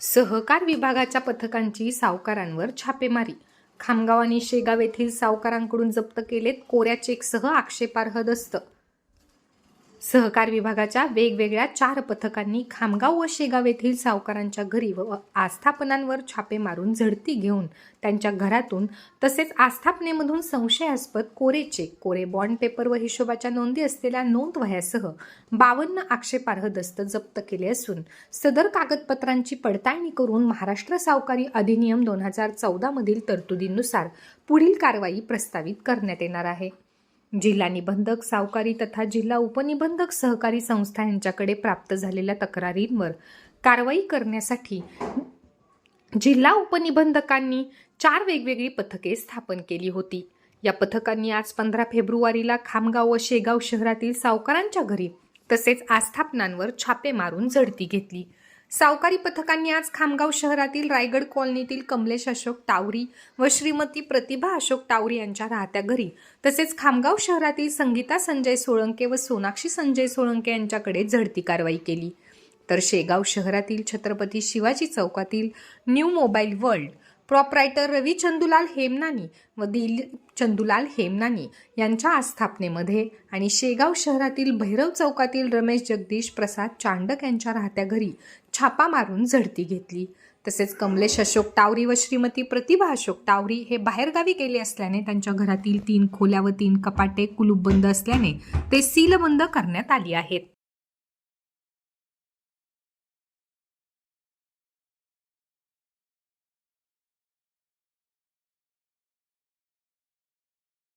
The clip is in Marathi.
सहकार विभागाच्या पथकांची सावकारांवर छापेमारी. खामगाव आणि शेगाव येथील सावकारांकडून जप्त केलेत कोऱ्या चेकसह आक्षेपार्ह दस्त. सहकार विभागाच्या वेगवेगळ्या चार पथकांनी खामगाव व शेगाव येथील सावकारांच्या घरी व आस्थापनांवर छापे मारून झडती घेऊन त्यांच्या घरातून तसेच आस्थापनेमधून संशयास्पद कोरे चेक कोरे बॉन्ड पेपर व हिशोबाच्या नोंदी असलेल्या नोंद वह्यासह बावन्न आक्षेपार्ह दस्त जप्त केले असून सदर कागदपत्रांची पडताळणी करून महाराष्ट्र सावकारी अधिनियम दोन हजार चौदामधील तरतुदींनुसार पुढील कारवाई प्रस्तावित करण्यात येणार आहे. जिल्हा निबंधक सावकारी तथा जिल्हा उपनिबंधक सहकारी संस्था यांच्याकडे प्राप्त झालेल्या तक्रारींवर कारवाई करण्यासाठी जिल्हा उपनिबंधकांनी चार वेगवेगळी पथके स्थापन केली होती. या पथकांनी आज पंधरा फेब्रुवारीला खामगाव व शेगाव शहरातील सावकारांच्या घरी तसेच आस्थापनांवर छापे मारून झडती घेतली. सावकारी पथकांनी आज खामगाव शहरातील रायगड कॉलनीतील कमलेश अशोक टावरी व श्रीमती प्रतिभा अशोक टावरी यांच्या राहत्या घरी. तसेच खामगाव शहरातील संगीता संजय सोळंके व सोनाक्षी संजय सोळंके यांच्याकडे झडती कारवाई केली. तर शेगाव शहरातील छत्रपती शिवाजी चौकातील new mobile world proprietor Ravi Chandulal Hemnani व दिलीप चंदुलाल हेमनानी यांच्या आस्थापनेमध्ये आणि शेगाव शहरातील भैरव चौकातील रमेश जगदीश प्रसाद चांडक यांच्या राहत्या घरी छापा मारून झडती घेतली. तसेच कमलेश अशोक टावरी व श्रीमती प्रतिभा अशोक टावरी हे बाहेरगावी गेले असल्याने त्यांच्या घरातील तीन खोल्या व तीन कपाटे कुलूपबंद असल्याने ते सीलबंद करण्यात आली आहेत.